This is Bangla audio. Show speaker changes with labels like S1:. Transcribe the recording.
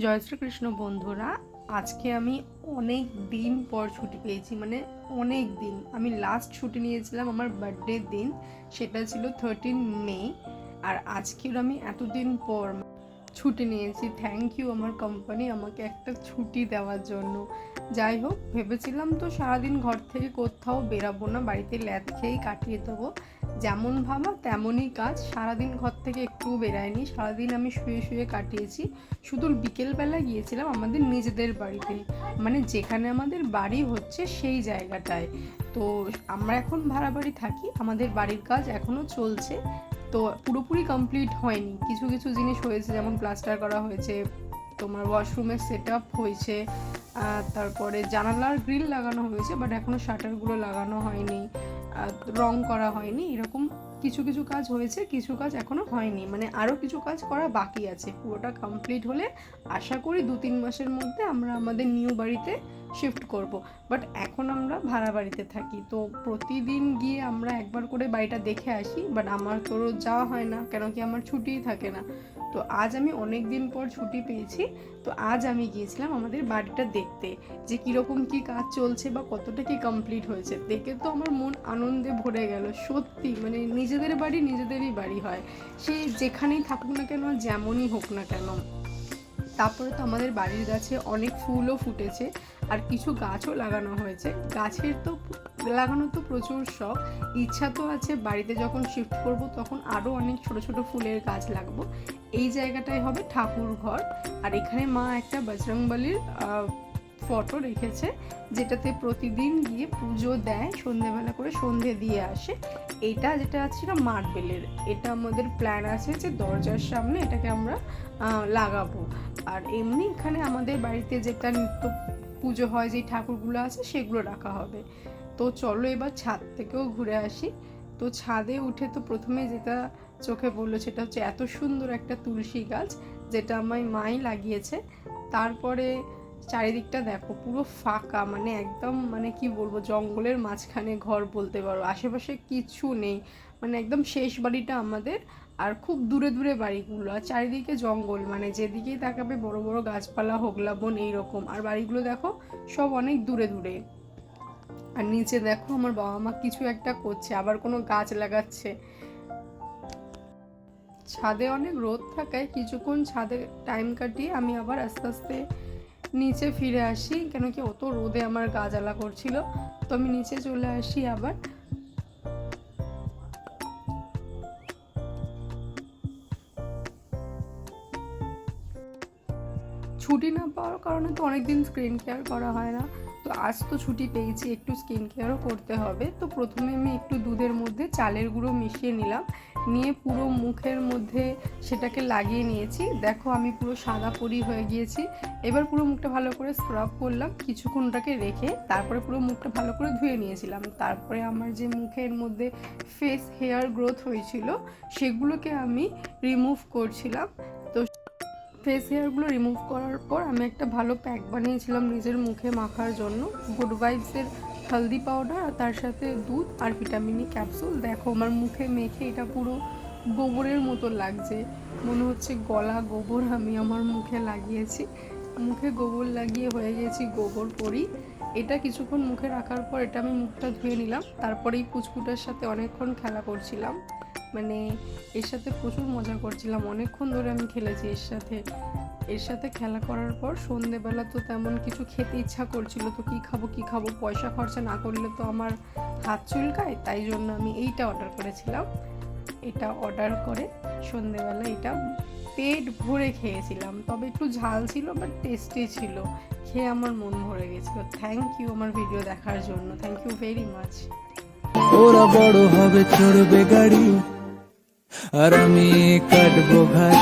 S1: জয় শ্রীকৃষ্ণ বন্ধুরা, আজকে আমি অনেক দিন পর ছুটি পেয়েছি মানে অনেক দিন। আমি লাস্ট ছুটি নিয়েছিলাম আমার বার্থডের দিন, সেটা ছিল থার্টিন মে আর আজকের আমি এতদিন পর ছুটি নিয়েছি থ্যাংক ইউ আমার কোম্পানি আমাকে একটা ছুটি দেওয়ার জন্য। যাই হোক, ভেবেছিলাম তো সারাদিন ঘর থেকে কোথাও বেরাবো না, বাড়িতে ল্যাদ খেয়েই কাটিয়ে দেবো। যেমন ভাবা তেমনই কাজ। সারাদিন ঘর থেকে একটু বেরায়নি। সারাদিন আমি শুয়ে শুয়ে কাটিয়েছি। শুধু বিকেলবেলা গিয়েছিলাম আমাদের নিজেদের বাড়িতে। মানে যেখানে আমাদের বাড়ি হচ্ছে সেই জায়গাটায়। তো আমরা এখন ভাড়া বাড়ি থাকি। আমাদের বাড়ির কাজ এখনও চলছে। তো পুরোপুরি কমপ্লিট হয়নি। কিছু কিছু জিনিস হয়েছে যেমন প্লাস্টার করা হয়েছে, তোমার ওয়াশরুমের সেট আপ হয়েছে তারপরে জানালার গ্রিল লাগানো হয়েছে বাট এখনও শাটারগুলো লাগানো হয়নি। রং করা হয়নি, এরকম কিছু কিছু কাজ হয়েছে, কিছু কাজ এখনও হয়নি মানে আরও কিছু কাজ করা বাকি আছে। পুরোটা কমপ্লিট হলে আশা করি দু তিন মাসের মধ্যে আমরা আমাদের নিউ বাড়িতে শিফট করব। বাট এখন আমরা ভাড়া বাড়িতে থাকি, তো প্রতিদিন গিয়ে আমরা একবার করে বাড়িটা দেখে আসি বাট আমার তো রোজ যাওয়া হয় না, কেন কি আমার ছুটিই থাকে না। তো আজ আমি অনেক দিন পর ছুটি পেয়েছি, তো আজ আমি গিয়েছিলাম আমাদের বাড়িটা দেখতে, যে কীরকম কি কাজ চলছে বা কতটা কি কমপ্লিট হয়েছে। দেখে তো আমার মন আনন্দে ভরে গেল, সত্যি মানে নিজেদের বাড়ি নিজেদেরই বাড়ি হয়। সে যেখানেই থাকুক না কেন, যেমনই হোক না কেন। তারপরে তো আমাদের বাড়ির গাছে অনেক ফুলও ফুটেছে আর কিছু গাছও লাগানো হয়েছে। গাছের তো লাগানো তো প্রচুর শখ। ইচ্ছা তো আছে বাড়িতে যখন শিফট করব তখন আরও অনেক ছোট ছোট ফুলের গাছ লাগবো। এই জায়গাটাই হবে ঠাকুর ঘর আর এখানে মা একটা বজরংবলির ফটো রেখেছে, যেটাতে প্রতিদিন গিয়ে পুজো দেয়, সন্ধেবেলা করে সন্ধে দিয়ে আসে। এটা যেটা ছিল মার্বেলের। এটা আমাদের প্ল্যান আছে যে দরজার সামনে এটাকে আমরা লাগাবো। আর এমনি এখানে আমাদের বাড়িতে যেটা নিত্য পুজো হয় যে ঠাকুরগুলো আছে, সেগুলো রাখা হবে। তো চলো এবার ছাদ থেকেও ঘুরে আসি। তো ছাদে উঠে তো প্রথমে যেটা চোখে পড়ল, সেটা হচ্ছে এত সুন্দর একটা তুলসী গাছ, যেটা আমার মাই লাগিয়েছে। তারপরে চারিদিকটা দেখো, পুরো ফাঁকা মানে একদম মানে কি বলব, জঙ্গলের মাঝখানে ঘর বলতে পারো। আশেপাশে কিছু নেই মানে একদম শেষ বাড়িটা আমাদের আর খুব দূরে দূরে বাড়িগুলো। আর চারিদিকে জঙ্গল মানে যেদিকেই তাকাবে বড় বড় গাছপালা, হোগলা, বন এইরকম। আর বাড়িগুলো দেখো, সব অনেক দূরে দূরে। আর নিচে দেখো, আমার বাবা মা কিছু একটা করছে, আবার কোনো গাছ লাগাচ্ছে। ছাদে অনেক রোদ থাকায় কিছুক্ষণ ছাদে টাইম কাটিয়ে আমি আবার আস্তে আস্তে নিচে ফিরে আসি, কেন কি অত রোদে আমার গা জ্বালা করছিল, তো আমি নিচে চলে আসি আবার। ছুটি না পাওয়ার কারণে তো অনেকদিন স্ক্রিন কেয়ার করা হয় না। আজ তো ছুটি পেয়েছি, একটু স্কিন কেয়ারও করতে হবে। তো প্রথমে আমি একটু দুধের মধ্যে চালের গুঁড়ো মিশিয়ে নিলাম। নিয়ে পুরো মুখের মধ্যে সেটাকে লাগিয়ে নিয়েছি। দেখো আমি পুরো সাদা পরি হয়ে গিয়েছি। এবার পুরো মুখটা ভালো করে স্ক্রাব করলাম, কিছুক্ষণ ওটাকে রেখে তারপরে পুরো মুখটা ভালো করে ধুয়ে নিয়েছিলাম। তারপরে আমার যে মুখের মধ্যে ফেস হেয়ার গ্রোথ হয়েছিল, সেগুলোকে আমি রিমুভ করছিলাম। তো ফেস হেয়ারগুলো রিমুভ করার পর আমি একটা ভালো প্যাক বানিয়েছিলাম নিজের মুখে মাখার জন্য। গুড ভাইবসের হলদি পাউডার আর তার সাথে দুধ আর ভিটামিনি ক্যাপসুল দেখো, আমার মুখে মেখে এটা পুরো গোবরের মতো লাগছে। মনে হচ্ছে গলা গোবর আমি আমার মুখে লাগিয়েছি। মুখে গোবর লাগিয়ে হয়ে গেছি গোবর পরি। এটা কিছুক্ষণ মুখে রাখার পর এটা আমি মুখটা ধুয়ে নিলাম। তারপরে এই পুচকুটার সাথে অনেকক্ষণ খেলা করছিলাম। মানে এর সাথে প্রচুর মজা করছিলাম। অনেকক্ষণ ধরে আমি খেলেছি এর সাথে। এর সাথে খেলা করার পর সন্ধেবেলা তো তেমন কিছু খেতে ইচ্ছা করছিল তো কি খাব কি খাব? পয়সা খরচা না করলে তো আমার হাত চুলকায়, তাই জন্য আমি এইটা অর্ডার করেছিলাম। এটা অর্ডার করে সন্ধেবেলা এটা পেট ভরে খেয়েছিলাম। তবে একটু ঝাল ছিল বাট টেস্টি ছিল। খেয়ে আমার মন ভরে গেছিল। থ্যাংক ইউ আমার ভিডিও দেখার জন্য। থ্যাংক ইউ ভেরি মাচ
S2: ওরা বড় হবে, চড়বে গাড়ি। আর আমি কাটবো ঘাস